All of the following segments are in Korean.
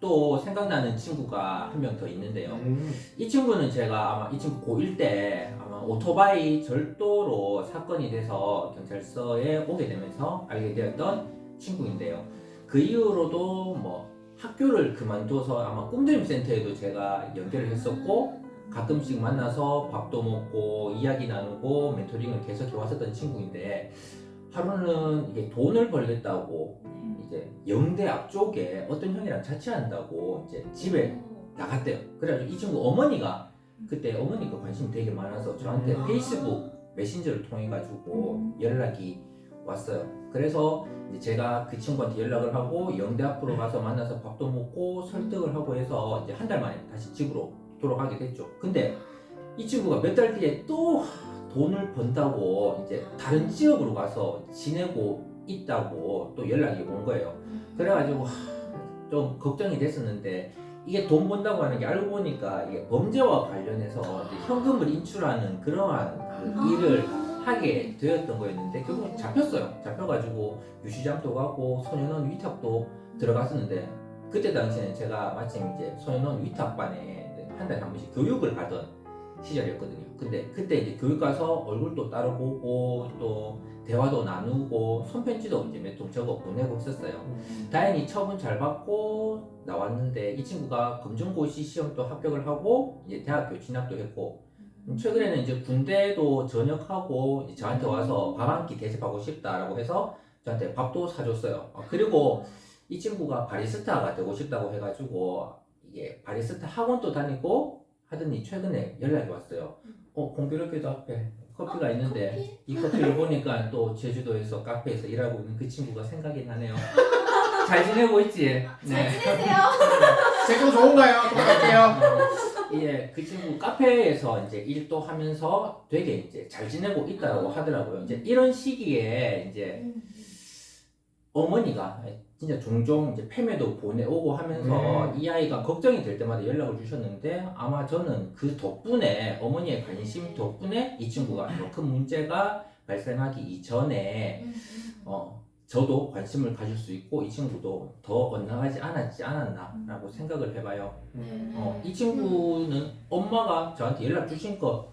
또 생각나는 친구가 한 명 더 있는데요. 음. 이 친구는 제가 아마 이 친구 고1 때 아마 오토바이 절도로 사건이 돼서 경찰서에 오게 되면서 알게 되었던 친구인데요. 그 이후로도 뭐 학교를 그만둬서 아마 꿈드림 센터에도 제가 연결을 했었고 가끔씩 만나서 밥도 먹고 이야기 나누고 멘토링을 계속 해왔었던 친구인데 하루는 이게 돈을 벌겠다고 이제 영대 앞 쪽에 어떤 형이랑 자취한다고 이제 집에 나갔대요. 그래가지고 이 친구 어머니가 그때 어머니가 관심이 되게 많아서 저한테 음. 페이스북 메신저를 통해 가지고 연락이 왔어요. 그래서 이제 제가 그 친구한테 연락을 하고 영대 앞으로 가서 만나서 밥도 먹고 설득을 하고 해서 이제 한 달 만에 다시 집으로 돌아가게 됐죠. 근데 이 친구가 몇 달 뒤에 또 돈을 번다고 이제 다른 지역으로 가서 지내고 있다고 또 연락이 온 거예요. 그래가지고 하, 좀 걱정이 됐었는데 이게 돈 번다고 하는 게 알고 보니까 이게 범죄와 관련해서 현금을 인출하는 그러한 그 일을 하게 되었던 거였는데 결국 잡혔어요. 잡혀가지고 유시장도 가고 소년원 위탁도 들어갔었는데 그때 당시에는 제가 마침 이제 소년원 위탁반에 한 달에 한 번씩 교육을 받던 시절이었거든요. 근데 그때 이제 교육 가서 얼굴도 따로 보고 또 대화도 나누고 손편지도 이제 몇 통 적어 보내고 있었어요. 다행히 처분 잘 받고 나왔는데 이 친구가 검정고시 시험도 합격을 하고 이제 대학교 진학도 했고 최근에는 이제 군대도 전역하고 이제 저한테 와서 밥 한 끼 대접하고 싶다라고 해서 저한테 밥도 사줬어요. 어, 그리고 이 친구가 바리스타가 되고 싶다고 해가지고 이게 바리스타 학원도 다니고 하더니 최근에 연락이 왔어요. 어 공교롭게도 앞에 커피가 어, 있는데 커피? 이 커피를 보니까 또 제주도에서 카페에서 일하고 있는 그 친구가 생각이 나네요. 잘 지내고 있지? 잘 지내세요? 제거 좋은가요? 돌아갈게요. 예, 그 친구 카페에서 이제 일도 하면서 되게 이제 잘 지내고 있다고 하더라고요. 이제 이런 시기에 이제 음. 어머니가 진짜 종종 이제 팸에도 보내오고 하면서 음. 이 아이가 걱정이 될 때마다 연락을 주셨는데 아마 저는 그 덕분에 어머니의 관심 덕분에 이 친구가 더 큰 문제가 발생하기 이전에 음, 어, 저도 관심을 가질 수 있고 이 친구도 더 엇나가지 않았지 않았나라고 생각을 해봐요. 음. 어, 이 친구는 엄마가 저한테 연락 주신 것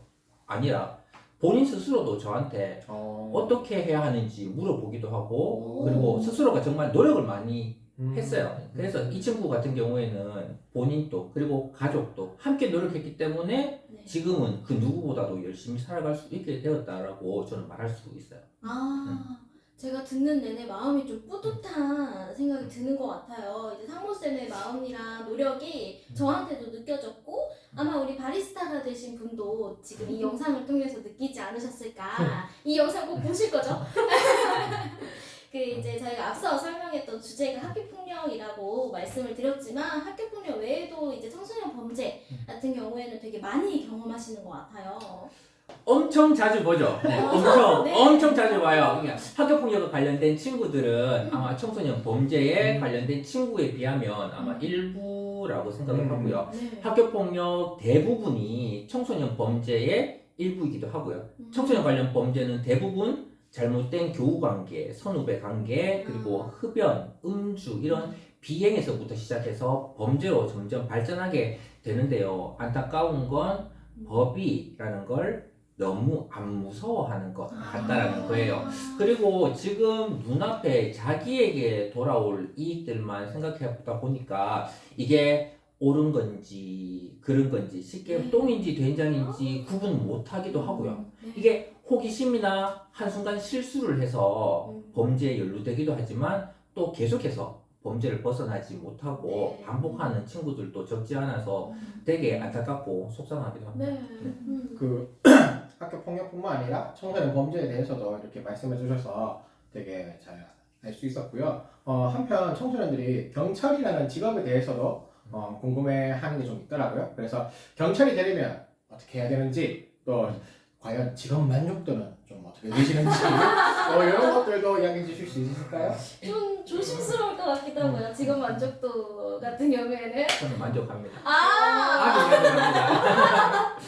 아니라 본인 스스로도 저한테 어. 어떻게 해야 하는지 물어보기도 하고 오. 그리고 스스로가 정말 노력을 많이 음. 했어요. 그래서 이 친구 같은 경우에는 본인도 그리고 가족도 함께 노력했기 때문에 네. 지금은 그 누구보다도 열심히 살아갈 수 있게 되었다라고 저는 말할 수 있어요. 아, 제가 듣는 내내 마음이 좀 뿌듯한 생각이 드는 것 같아요. 이제 상무쌤의 마음이랑 노력이 저한테도 느껴졌고, 아마 우리 바리스타가 되신 분도 지금 이 영상을 통해서 느끼지 않으셨을까. 이 영상 꼭 보실 거죠? 그 이제 저희가 앞서 설명했던 주제가 학교폭력이라고 말씀을 드렸지만 학교폭력 외에도 이제 청소년 범죄 같은 경우에는 되게 많이 경험하시는 것 같아요. 엄청 자주 보죠. 네, 아, 엄청 네. 엄청 자주 봐요. 그러니까 학교 폭력과 관련된 친구들은 음. 아마 청소년 범죄에 음. 관련된 친구에 비하면 아마 음. 일부라고 생각을 음. 하고요. 네. 학교 폭력 대부분이 청소년 범죄의 일부이기도 하고요. 음. 청소년 관련 범죄는 대부분 잘못된 교우 관계, 선후배 관계, 그리고 흡연, 음주 이런 비행에서부터 시작해서 범죄로 점점 발전하게 되는데요. 안타까운 건 법이라는 걸 너무 안 무서워하는 것 같다라는 거예요. 그리고 지금 눈앞에 자기에게 돌아올 이익들만 생각해 보다 보니까 이게 옳은 건지 그른 건지 쉽게 네. 똥인지 된장인지 구분 못하기도 하고요. 네. 이게 호기심이나 한순간 실수를 해서 음. 범죄에 연루되기도 하지만 또 계속해서 범죄를 벗어나지 못하고 네. 반복하는 친구들도 적지 않아서 음. 되게 안타깝고 속상하기도 합니다. 네. 음. 그 학교 폭력뿐만 아니라 청소년 범죄에 대해서도 이렇게 말씀해 주셔서 되게 잘 알 수 있었고요. 어, 한편 청소년들이 경찰이라는 직업에 대해서도 어, 궁금해하는 게 좀 있더라고요. 그래서 경찰이 되려면 어떻게 해야 되는지 또 과연 직업 만족도는 좀 어떻게 되시는지 어, 이런 것들도 이야기해 주실 수 있을까요? 좀 조심스러울 것 같기도 하고요. 직업 만족도 같은 경우에는. 저는 만족합니다. 아! 아주 만족합니다.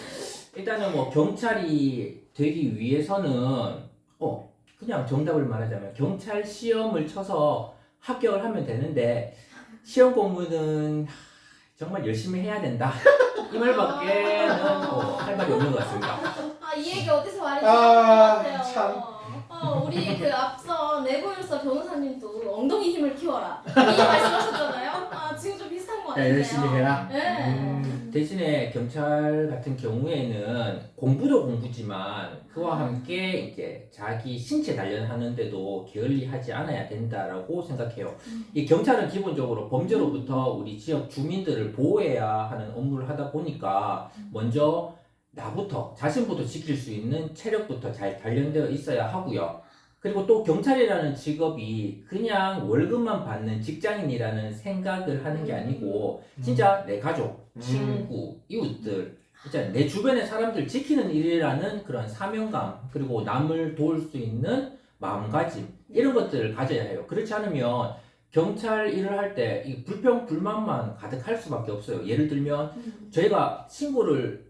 일단은 뭐 경찰이 되기 위해서는 어 그냥 정답을 말하자면 경찰 시험을 쳐서 합격을 하면 되는데 시험 공부는 정말 열심히 해야 된다. 이 말밖에는 뭐 할 말이 없는 것 같습니다. 아, 이 얘기 어디서 많이 아, 같아요. 참. 어, 우리 그 앞서 내고율서 변호사님도 엉덩이 힘을 키워라. 이 말씀하셨잖아요. 같아요. 야, 열심히 해라. 네. 음. 대신에 경찰 같은 경우에는 공부도 공부지만 그와 함께 이제 자기 신체 단련하는데도 게을리하지 않아야 된다라고 생각해요. 음. 이 경찰은 기본적으로 범죄로부터 우리 지역 주민들을 보호해야 하는 업무를 하다 보니까 먼저 나부터 자신부터 지킬 수 있는 체력부터 잘 단련되어 있어야 하고요. 그리고 또 경찰이라는 직업이 그냥 월급만 받는 직장인이라는 생각을 하는 게 아니고 진짜 내 가족, 음. 친구, 이웃들, 진짜 내 주변의 사람들 지키는 일이라는 그런 사명감 그리고 남을 도울 수 있는 마음가짐 이런 것들을 가져야 해요. 그렇지 않으면 경찰 일을 할때이 불평 불만만 가득할 수밖에 없어요. 예를 들면 음. 저희가 친구를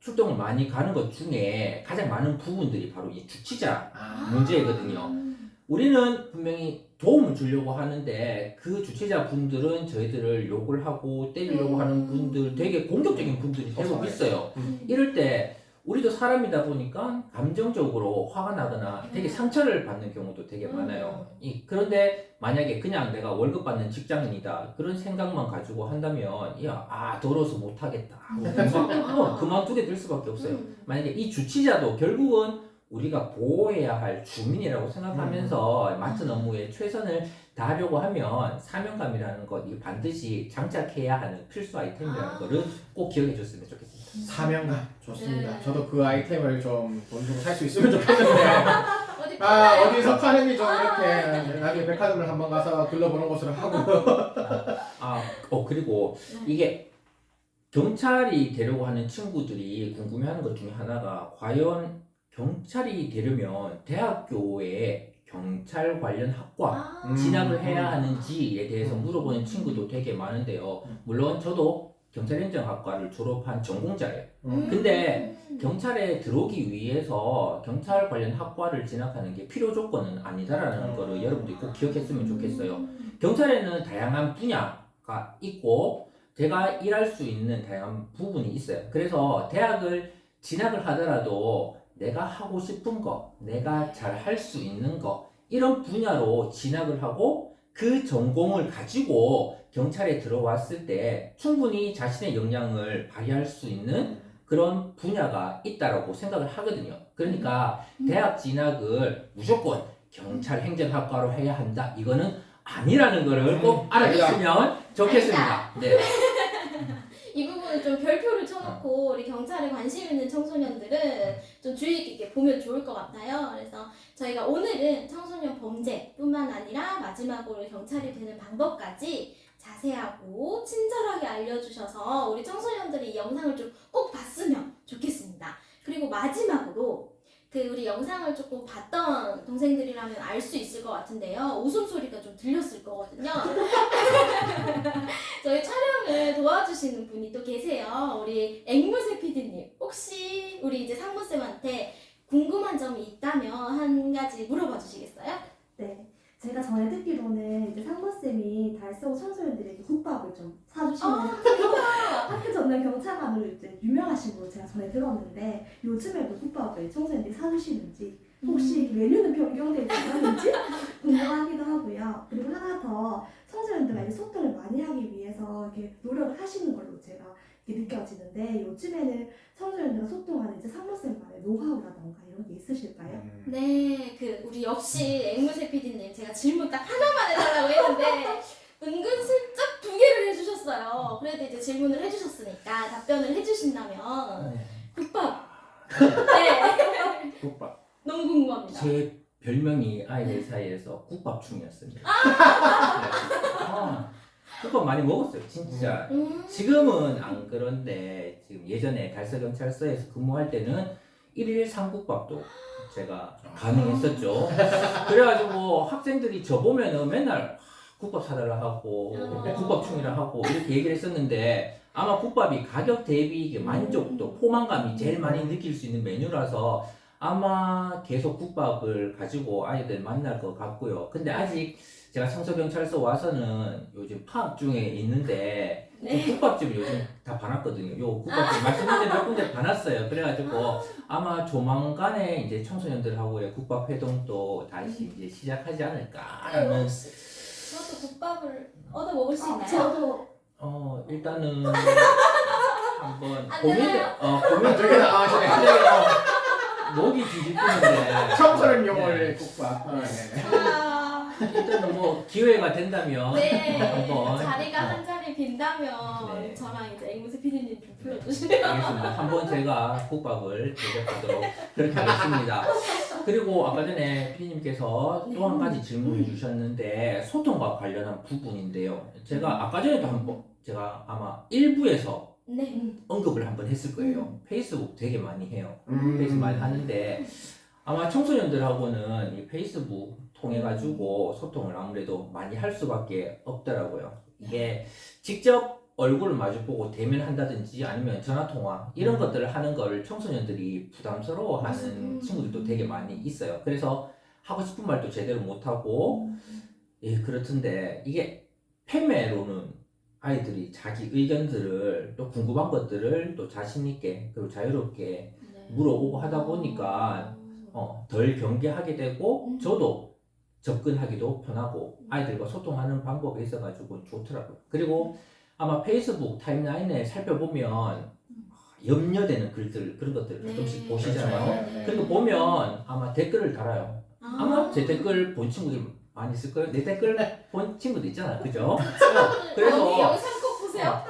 출동을 많이 가는 것 중에 가장 많은 부분들이 바로 이 주치자 아. 문제거든요. 음. 우리는 분명히 도움을 주려고 하는데 그 주최자 분들은 저희들을 욕을 하고 때리려고 음. 하는 분들 되게 공격적인 분들이 대부분 있어요. 음. 이럴 때 우리도 사람이다 보니까 감정적으로 화가 나거나 되게 음. 상처를 받는 경우도 되게 음. 많아요. 이, 그런데 만약에 그냥 내가 월급 받는 직장인이다 그런 생각만 가지고 한다면 야, 아 더러워서 못하겠다 하고 그만, 어, 그만두게 될 수밖에 없어요. 음. 만약에 이 주치자도 결국은 우리가 보호해야 할 주민이라고 생각하면서 맡은 업무에 최선을 다하려고 하면 사명감이라는 것 이거 반드시 장착해야 하는 필수 아이템이라는 아. 거를 꼭 기억해 줬으면 좋겠습니다. 사명감 좋습니다. 네. 저도 그 아이템을 좀돈 주고 살 수 있으면 좋겠는데 어디 아 팔아요? 어디서 파는지 좀 이렇게 나중에 백화점을 한번 가서 둘러보는 것으로 하고 아, 어 그리고 네. 이게 경찰이 되려고 하는 친구들이 궁금해하는 것 중에 하나가 과연 경찰이 되려면 대학교에 경찰 관련 학과 아. 음. 진학을 해야 하는지에 대해서 음. 물어보는 친구도 되게 많은데요. 음. 물론 저도 경찰행정학과를 졸업한 전공자예요. 음. 근데 음. 경찰에 들어오기 위해서 경찰 관련 학과를 진학하는 게 필요 조건은 아니다라는 음. 거를 여러분들이 꼭 기억했으면 좋겠어요. 음. 경찰에는 다양한 분야가 있고 제가 일할 수 있는 다양한 부분이 있어요. 그래서 대학을 진학을 하더라도 내가 하고 싶은 거, 내가 잘 할 수 있는 거 이런 분야로 진학을 하고 그 전공을 가지고 경찰에 들어왔을 때 충분히 자신의 역량을 발휘할 수 있는 그런 분야가 있다라고 생각을 하거든요. 그러니까 음. 대학 진학을 무조건 경찰 행정학과로 해야 한다. 이거는 아니라는 거를 꼭 음, 알아줬으면 좋겠습니다. 네. 이 부분은 좀 별표를 쳐놓고 우리 경찰에 관심 있는 청소년들은 좀 주의 깊게 보면 좋을 것 같아요. 그래서 저희가 오늘은 청소년 범죄뿐만 아니라 마지막으로 경찰이 되는 방법까지 자세하고 친절하게 알려주셔서 우리 청소년들이 이 영상을 좀 꼭 봤으면 좋겠습니다. 그리고 마지막으로 그 우리 영상을 조금 봤던 동생들이라면 알 수 있을 것 같은데요. 웃음소리가 좀 들렸을 거거든요. 저희 촬영을 도와주시는 분이 또 계세요. 우리 앵무새 PD님. 혹시 우리 이제 상무쌤한테 궁금한 점이 있다면 한 가지 물어봐 주시겠어요? 네. 제가 전에 듣기로는 이제 달성 청소년들에게 국밥을 좀 사주시는 학교 전담 경찰관으로 이제 유명하신 걸로 제가 전에 들었는데 요즘에도 국밥을 청소년들이 사주시는지 혹시 메뉴는 변경되지 않았는지 궁금하기도 하고요. 그리고 하나 더 청소년들과 이제 소통을 많이 하기 위해서 이렇게 노력을 하시는 걸로 제가 이렇게 느껴지는데 요즘에는 청소년들과 소통하는 이제 상무쌤만의 노하우라던가 이런 게 있으실까요? 음. 네, 그 우리 역시 앵무새 PD님 제가 질문 딱 하나만 해달라고 했는데 은근슬쩍 두 개를 해주셨어요. 그래도 이제 질문을 해주셨으니까 답변을 해주신다면 국밥. 네, 국밥 너무 궁금합니다. 제 별명이 아이들 사이에서 국밥충이었습니다. 네. 아, 국밥 많이 먹었어요, 진짜. 음. 지금은 안 그런데 지금 예전에 달서경찰서에서 근무할 때는 일일 삼국밥도 제가 가능했었죠. 그래가지고 학생들이 저 보면은 맨날 국밥 사달라 하고 어. 국밥충이라 하고 이렇게 얘기를 했었는데 아마 국밥이 가격 대비 이게 만족도, 포만감이 제일 많이 느낄 수 있는 메뉴라서 아마 계속 국밥을 가지고 아이들 만날 것 같고요. 근데 아직 제가 청소경찰서 와서는 요즘 파업 중에 있는데 네. 국밥집 요즘 다 봐놨거든요. 요 국밥집 말씀드린 몇 군데 봐놨어요. 그래가지고 아마 조만간에 이제 청소년들하고의 국밥 회동도 다시 이제 시작하지 않을까라는 국밥을 얻어 먹을 수 있나요? 저도 어 일단은 한번 안 고민 되나요? 어 고민 저기 나가시네. 갑자기 어, 목이 뒤집히는데 청소년 네. 용어를 국밥. 어, 네. 아, 일단은 뭐 기회가 된다면 네. 한번 자리가 어, 한 자리 빈다면 네. 저랑 이제 앵무새 PD님 좀 불러주세요. 알겠습니다. 한번 제가 국밥을 대접하도록 그렇게 하겠습니다. 그리고 아까 전에 피디님께서 또 한 가지 질문을 주셨는데 소통과 관련한 부분인데요. 제가 아까 전에도 한번 제가 아마 일부에서 네. 언급을 한번 했을 거예요. 페이스북 되게 많이 해요. 음. 페이스북 많이 하는데 아마 청소년들하고는 이 페이스북 통해 가지고 소통을 아무래도 많이 할 수밖에 없더라고요. 이게 직접 얼굴을 마주보고 대면한다든지 아니면 전화 통화 이런 음. 것들을 하는 걸 청소년들이 부담스러워하는 음. 친구들도 되게 많이 있어요. 그래서 하고 싶은 말도 제대로 못 하고 예 그렇던데 이게 패매로는 아이들이 자기 의견들을 또 궁금한 것들을 또 자신 있게 그리고 자유롭게 네. 물어보고 하다 보니까 어, 덜 경계하게 되고 음. 저도 접근하기도 편하고 아이들과 소통하는 방법에 있어가지고 좋더라고요. 그리고 아마 페이스북 타임라인에 살펴보면 염려되는 글들 그런 것들 네. 가끔씩 그렇죠. 보시잖아요. 네. 그런 거 보면 아마 댓글을 달아요. 아. 아마 제 댓글 본 친구들 많이 있을 거예요. 내 댓글 본 친구도 있잖아요. 그죠? 그래서 그래서- 영상 꼭 보세요.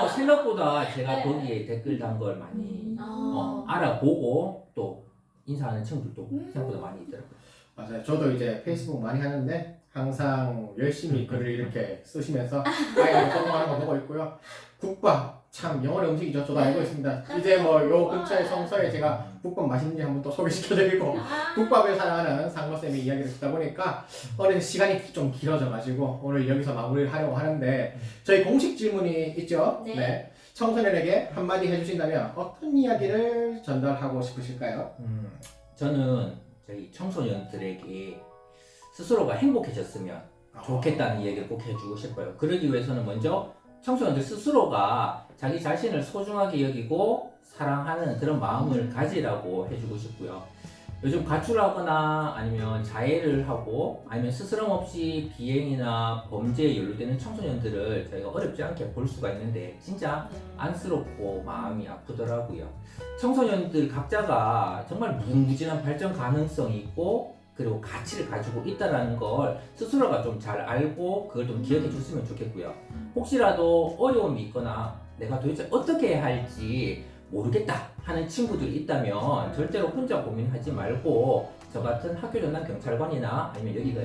어, 생각보다 제가 네. 거기에 댓글 단 걸 많이 어, 아. 알아보고 또 인사하는 친구들도 음. 생각보다 많이 있더라고요. 맞아요. 저도 이제 페이스북 많이 하는데 항상 열심히 글을 이렇게 쓰시면서 아이들 소통하는 거 보고 있고요. 국밥 참 영혼의 음식이죠. 저도 알고 있습니다. 이제 뭐 요 근처에 성서에 제가 국밥 맛있는지 한번 또 소개시켜드리고 아. 국밥을 사랑하는 상모쌤의 이야기를 듣다 보니까 어느 시간이 좀 길어져가지고 오늘 여기서 마무리를 하려고 하는데 저희 공식 질문이 있죠? 네. 청소년에게 한마디 해주신다면 어떤 이야기를 전달하고 싶으실까요? 음, 저는 저희 청소년들에게 스스로가 행복해졌으면 좋겠다는 얘기를 꼭 해주고 싶어요. 그러기 위해서는 먼저 청소년들 스스로가 자기 자신을 소중하게 여기고 사랑하는 그런 마음을 가지라고 해주고 싶고요. 요즘 가출하거나 아니면 자해를 하고 아니면 스스럼 없이 비행이나 범죄에 연루되는 청소년들을 저희가 어렵지 않게 볼 수가 있는데 진짜 안쓰럽고 마음이 아프더라고요. 청소년들 각자가 정말 무궁무진한 발전 가능성이 있고 그리고 가치를 가지고 있다라는 걸 스스로가 좀 잘 알고 그걸 좀 기억해 줬으면 좋겠고요. 혹시라도 어려움이 있거나 내가 도대체 어떻게 해야 할지 모르겠다 하는 친구들이 있다면 절대로 혼자 고민하지 말고 저 같은 학교 전담 경찰관이나 아니면 여기가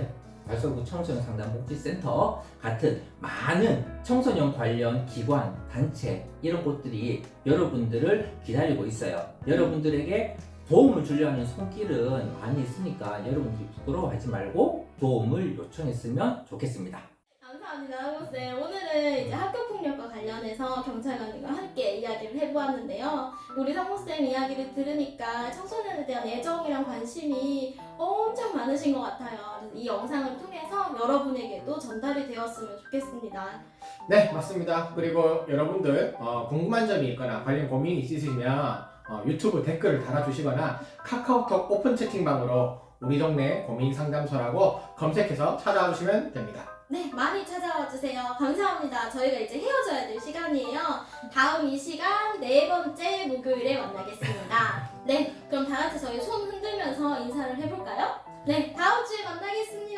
발서구 청소년 상담 복지센터 같은 많은 청소년 관련 기관, 단체 이런 곳들이 여러분들을 기다리고 있어요. 여러분들에게 도움을 주려 하는 손길은 많이 있으니까 여러분들이 부끄러워하지 말고 도움을 요청했으면 좋겠습니다. 감사합니다, 한국쌤. 오늘은 이제 학교폭력과 관련해서 경찰관님과 함께 이야기를 해보았는데요. 우리 상무쌤 이야기를 들으니까 청소년에 대한 애정이랑 관심이 엄청 많으신 것 같아요. 이 영상을 통해서 여러분에게도 전달이 되었으면 좋겠습니다. 네, 맞습니다. 그리고 여러분들 어, 궁금한 점이 있거나 관련 고민이 있으시면 어, 유튜브 댓글을 달아주시거나 카카오톡 오픈 채팅방으로 우리 동네 고민 상담소라고 검색해서 찾아와 주시면 됩니다. 네, 많이 찾아와 주세요. 감사합니다. 저희가 이제 헤어져야 될 시간이에요. 다음 이 시간 네 번째 목요일에 만나겠습니다. 네, 그럼 다 같이 저희 손 흔들면서 인사를 해볼까요? 네, 다음 주에 만나겠습니다.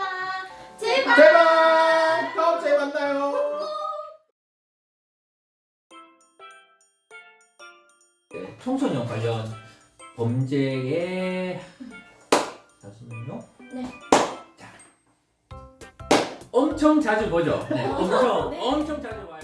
청소년 관련 범죄의 잠시만요. 네. 자, 엄청 자주 보죠. 네, 엄청 네. 엄청 자주 봐요.